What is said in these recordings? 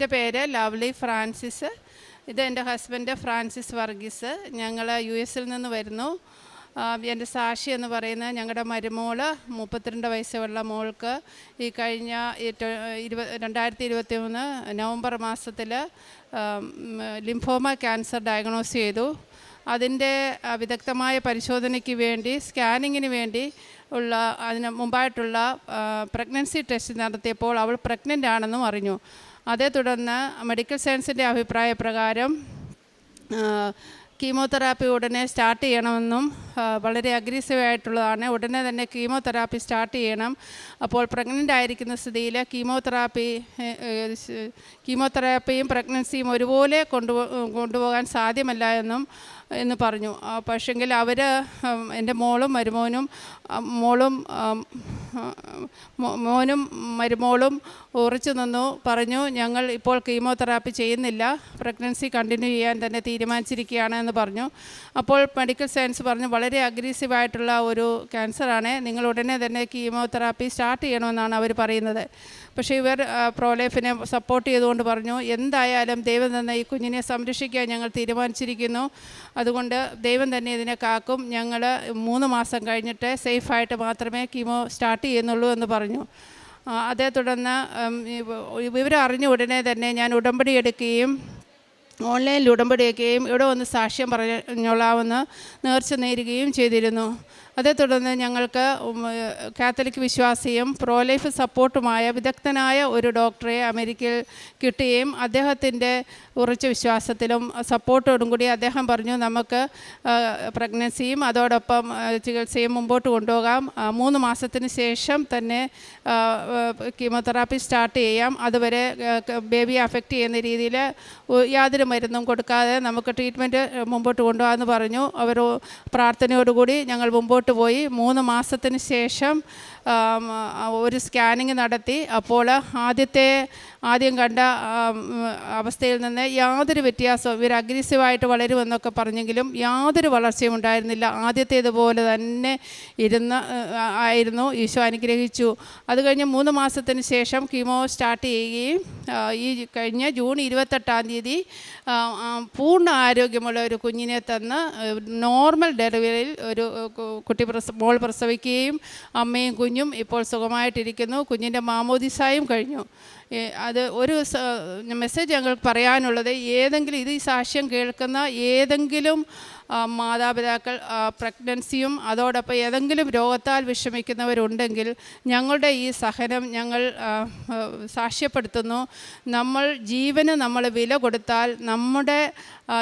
എന്റെ പേര് lovely Francis. ഇത് എന്റെ ഹസ്ബൻഡ് ഫ്രാൻസിസ് വർഗീസ്. ഞങ്ങൾ യു എസിൽ നിന്ന് വരുന്നു. എന്റെ സാക്ഷി എന്ന് പറയുന്നത് ഞങ്ങളുടെ മരുമോൾ മുപ്പത്തിരണ്ട് വയസ്സുള്ള മോൾക്ക്. ഈ കഴിഞ്ഞ ഇരുപ രണ്ടായിരത്തി ഇരുപത്തി മൂന്ന് നവംബർ മാസത്തിൽ ലിംഫോമ ക്യാൻസർ ഡയഗ്നോസ് ചെയ്തു. അതിന്റെ വിദഗ്ധമായ പരിശോധനയ്ക്ക് വേണ്ടി സ്കാനിങ്ങിന് വേണ്ടി ഉള്ള അതിന് മുമ്പായിട്ടുള്ള പ്രഗ്നൻസി ടെസ്റ്റ് നടത്തിയപ്പോൾ അവൾ പ്രഗ്നന്റ് ആണെന്നും അറിഞ്ഞു. അതേ തുടർന്ന് മെഡിക്കൽ സയൻസിന്റെ അഭിപ്രായ പ്രകാരം കീമോതെറാപ്പി ഉടനെ സ്റ്റാർട്ട് ചെയ്യണമെന്നും വളരെ അഗ്രസീവ് ആയിട്ടുള്ളതാണ്. ഉടനെ തന്നെ കീമോതെറാപ്പി സ്റ്റാർട്ട് ചെയ്യണം. അപ്പോൾ പ്രഗ്നന്റ് ആയിരിക്കുന്ന സ്ഥിതിയിൽ കീമോതെറാപ്പി കീമോതെറാപ്പിയും പ്രഗ്നൻസിയും ഒരുപോലെ കൊണ്ടുപോ കൊണ്ടുപോകാൻ സാധ്യമല്ല എന്നും എന്ന് പറഞ്ഞു. പക്ഷെങ്കിൽ അവർ എന്റെ മോളും മരുമോനും മോളും മോനും മരുമോളും ഉറച്ചു നിന്നു പറഞ്ഞു ഞങ്ങൾ ഇപ്പോൾ കീമോതെറാപ്പി ചെയ്യുന്നില്ല. പ്രഗ്നൻസി കണ്ടിന്യൂ ചെയ്യാൻ തന്നെ തീരുമാനിച്ചിരിക്കുകയാണ് എന്ന് പറഞ്ഞു. അപ്പോൾ മെഡിക്കൽ സയൻസ് പറഞ്ഞു വളരെ അഗ്രസീവായിട്ടുള്ള ഒരു ക്യാൻസറാണ്. നിങ്ങൾ ഉടനെ തന്നെ കീമോതെറാപ്പി സ്റ്റാർട്ട് ചെയ്യണമെന്നാണ് അവർ പറയുന്നത്. പക്ഷേ ഇവർ പ്രോലേഫിനെ സപ്പോർട്ട് ചെയ്തുകൊണ്ട് പറഞ്ഞു എന്തായാലും ദൈവം തന്നെ ഈ കുഞ്ഞിനെ സംരക്ഷിക്കാൻ ഞങ്ങൾ തീരുമാനിച്ചിരിക്കുന്നു. അതുകൊണ്ട് ദൈവം തന്നെ ഇതിനെ കാക്കും. ഞങ്ങൾ മൂന്ന് മാസം കഴിഞ്ഞിട്ട് സേഫായിട്ട് മാത്രമേ കീമോ സ്റ്റാർട്ട് ചെയ്യുന്നുള്ളൂ എന്ന് പറഞ്ഞു. അതേ തുടർന്ന് വിവരം അറിഞ്ഞ ഉടനെ തന്നെ ഞാൻ ഉടമ്പടി എടുക്കുകയും ഓൺലൈനിൽ ഉടമ്പടിയൊക്കെയും ഇവിടെ വന്ന് സാക്ഷ്യം പറഞ്ഞോളാമെന്ന് നേർച്ച നേരുകയും ചെയ്തിരുന്നു. അതേ തുടർന്ന് ഞങ്ങൾക്ക് കാത്തലിക് വിശ്വാസിയും പ്രോലൈഫ് സപ്പോർട്ടുമായ വിദഗ്ധനായ ഒരു ഡോക്ടറെ അമേരിക്കയിൽ കിട്ടുകയും അദ്ദേഹത്തിന്റെ ഉറച്ച വിശ്വാസത്തിലും സപ്പോർട്ടോടും കൂടി അദ്ദേഹം പറഞ്ഞു നമുക്ക് പ്രഗ്നൻസിയും അതോടൊപ്പം ചികിത്സയും മുമ്പോട്ട് കൊണ്ടുപോകാം. മൂന്ന് മാസത്തിന് ശേഷം തന്നെ കീമോതെറാപ്പി സ്റ്റാർട്ട് ചെയ്യാം. അതുവരെ ബേബിയെ അഫക്റ്റ് ചെയ്യുന്ന രീതിയിൽ യാതൊരു മരുന്നും കൊടുക്കാതെ നമുക്ക് ട്രീറ്റ്മെന്റ് മുമ്പോട്ട് കൊണ്ടുപോകാമെന്ന് പറഞ്ഞു. അവർ പ്രാർത്ഥനയോടുകൂടി ഞങ്ങൾ മുമ്പോട്ട് പോയി മൂന്ന് മാസത്തിന് ശേഷം ഒരു സ്കാനിങ് നടത്തി. അപ്പോൾ ആദ്യത്തെ ആദ്യം കണ്ട അവസ്ഥയിൽ നിന്ന് യാതൊരു വ്യത്യാസവും ഇവർ അഗ്രസീവായിട്ട് വളരുമെന്നൊക്കെ പറഞ്ഞെങ്കിലും യാതൊരു വളർച്ചയും ഉണ്ടായിരുന്നില്ല. ആദ്യത്തേതുപോലെ തന്നെ ഇരുന്ന് ആയിരുന്നു. ഈശോ അനുഗ്രഹിച്ചു. അത് കഴിഞ്ഞ് മൂന്ന് മാസത്തിന് ശേഷം കീമോ സ്റ്റാർട്ട് ചെയ്യുകയും ഈ കഴിഞ്ഞ ജൂൺ ഇരുപത്തെട്ടാം തീയതി പൂർണ ആരോഗ്യമുള്ള ഒരു കുഞ്ഞിനെ തന്ന് നോർമൽ ഡെലിവറിയിൽ ഒരു കുട്ടി പ്രസ മോൾ പ്രസവിക്കുകയും അമ്മയും കുഞ്ഞും ഇപ്പോൾ സുഖമായിട്ടിരിക്കുന്നു. കുഞ്ഞിന്റെ മാമോദിസായും കഴിഞ്ഞു. അത് ഒരു മെസ്സേജ് ഞങ്ങൾക്ക് പറയാനുള്ളത് ഏതെങ്കിലും ഇത് ഈ സാക്ഷ്യം കേൾക്കുന്ന ഏതെങ്കിലും മാതാപിതാക്കൾ പ്രഗ്നൻസിയും അതോടൊപ്പം ഏതെങ്കിലും രോഗത്താൽ വിഷമിക്കുന്നവരുണ്ടെങ്കിൽ ഞങ്ങളുടെ ഈ സഹനം ഞങ്ങൾ സാക്ഷ്യപ്പെടുത്തുന്നു. നമ്മൾ ജീവന് നമ്മൾ വില കൊടുത്താൽ നമ്മുടെ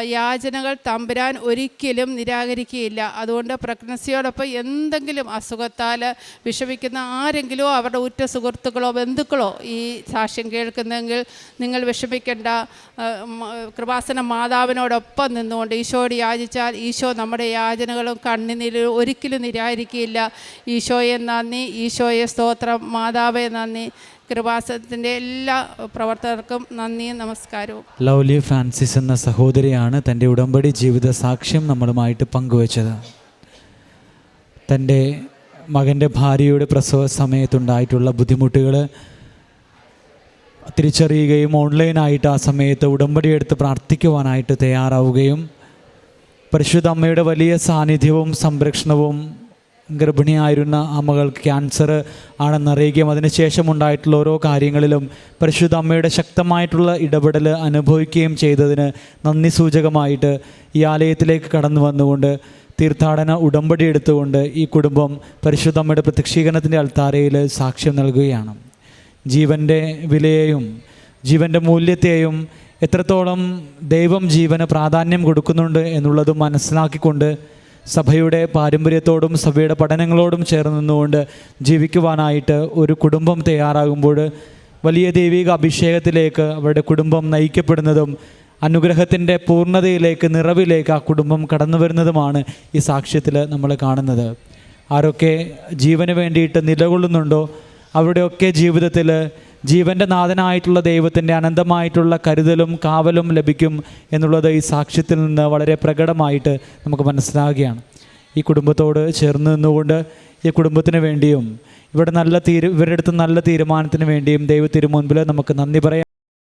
യാചനകൾ തമ്പുരാൻ ഒരിക്കലും നിരാകരിക്കുകയില്ല. അതുകൊണ്ട് പ്രഗ്നൻസിയോടൊപ്പം എന്തെങ്കിലും അസുഖത്താൽ വിഷമിക്കുന്ന ആരെങ്കിലും അവരുടെ ഉറ്റ സുഹൃത്തുക്കളോ ബന്ധുക്കളോ ഈ സാക്ഷ്യം കേൾക്കുന്നെങ്കിൽ നിങ്ങൾ വിഷമിക്കേണ്ട. കൃപാസന മാതാവിനോടൊപ്പം നിന്നുകൊണ്ട് ഈശോയോട് യാചിച്ചാൽ ഈശോ നമ്മുടെ യാചനകളും കണ്ണിനീരും ഒരിക്കലും നിരായിരിക്കില്ല ഈശോയെ നന്ദി ഈശോയെ സ്തോത്രം മാതാവെ നന്ദി. കൃപാസനത്തിന്റെ എല്ലാ പ്രവർത്തകർക്കും നന്ദിയും നമസ്കാരവും. ലൗലി ഫ്രാൻസിസ് എന്ന സഹോദരിയാണ് തന്റെ ഉടമ്പടി ജീവിത സാക്ഷ്യം നമ്മളുമായിട്ട് പങ്കുവച്ചത്. തന്റെ മകന്റെ ഭാര്യയുടെ പ്രസവ സമയത്തുണ്ടായിട്ടുള്ള ബുദ്ധിമുട്ടുകൾ തിരിച്ചറിയുകയും ഓൺലൈനായിട്ട് ആ സമയത്ത് ഉടമ്പടിയെടുത്ത് പ്രാർത്ഥിക്കുവാനായിട്ട് തയ്യാറാവുകയും പരിശുദ്ധ അമ്മയുടെ വലിയ സാന്നിധ്യവും സംരക്ഷണവും ഗർഭിണിയായിരുന്ന അമ്മകൾക്ക് മകൾക്ക് ക്യാൻസർ ആണെന്നറിയുകയും അതിനുശേഷം ഉണ്ടായിട്ടുള്ള ഓരോ കാര്യങ്ങളിലും പരിശുദ്ധ അമ്മയുടെ ശക്തമായിട്ടുള്ള ഇടപെടൽ അനുഭവിക്കുകയും ചെയ്തതിന് നന്ദി സൂചകമായിട്ട് ഈ ആലയത്തിലേക്ക് കടന്നു വന്നുകൊണ്ട് തീർത്ഥാടന ഉടമ്പടി എടുത്തുകൊണ്ട് ഈ കുടുംബം പരിശുദ്ധ അമ്മയുടെ പ്രത്യക്ഷീകരണത്തിന്റെ അൾത്താരയിൽ സാക്ഷ്യം നൽകുകയാണ്. ജീവന്റെ വിലയെയും ജീവന്റെ മൂല്യത്തെയും എത്രത്തോളം ദൈവം ജീവന് പ്രാധാന്യം കൊടുക്കുന്നുണ്ട് എന്നുള്ളത് മനസ്സിലാക്കിക്കൊണ്ട് സഭയുടെ പാരമ്പര്യത്തോടും സഭയുടെ പഠനങ്ങളോടും ചേർന്ന് നിന്നുകൊണ്ട് ജീവിക്കുവാനായിട്ട് ഒരു കുടുംബം തയ്യാറാകുമ്പോൾ വലിയ ദൈവിക അഭിഷേകത്തിലേക്ക് അവരുടെ കുടുംബം നയിക്കപ്പെടുന്നതും അനുഗ്രഹത്തിന്റെ പൂർണതയിലേക്ക് നിറവിലേക്ക് ആ കുടുംബം കടന്നു വരുന്നതുമാണ് ഈ സാക്ഷ്യത്തിൽ നമ്മൾ കാണുന്നത്. ആരൊക്കെ ജീവന് വേണ്ടിയിട്ട് നിലകൊള്ളുന്നുണ്ടോ അവരുടെയൊക്കെ ജീവിതത്തിൽ ജീവന്റെ നാഥനായിട്ടുള്ള ദൈവത്തിന്റെ അനന്തമായിട്ടുള്ള കരുതലും കാവലും ലഭിക്കും എന്നുള്ളത് ഈ സാക്ഷ്യത്തിൽ നിന്ന് വളരെ പ്രകടമായിട്ട് നമുക്ക് മനസ്സിലാകുകയാണ് ഈ കുടുംബത്തോട് ചേർന്ന് നിന്നുകൊണ്ട് ഈ കുടുംബത്തിന് വേണ്ടിയും ഇവിടെ നല്ല തീരു ഇവരുടെ അടുത്ത് നല്ല തീരുമാനത്തിന് വേണ്ടിയും ദൈവത്തിന് മുൻപിൽ നമുക്ക് നന്ദി പറയാം.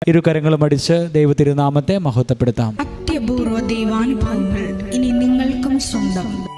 ഇരു കരങ്ങളും അടിച്ച് ദൈവത്തിരുനാമത്തെ മഹത്വപ്പെടുത്താം. അത്യപൂർവ ദൈവാനുഭവങ്ങൾ ഇനി നിങ്ങൾക്കും സ്വന്തം.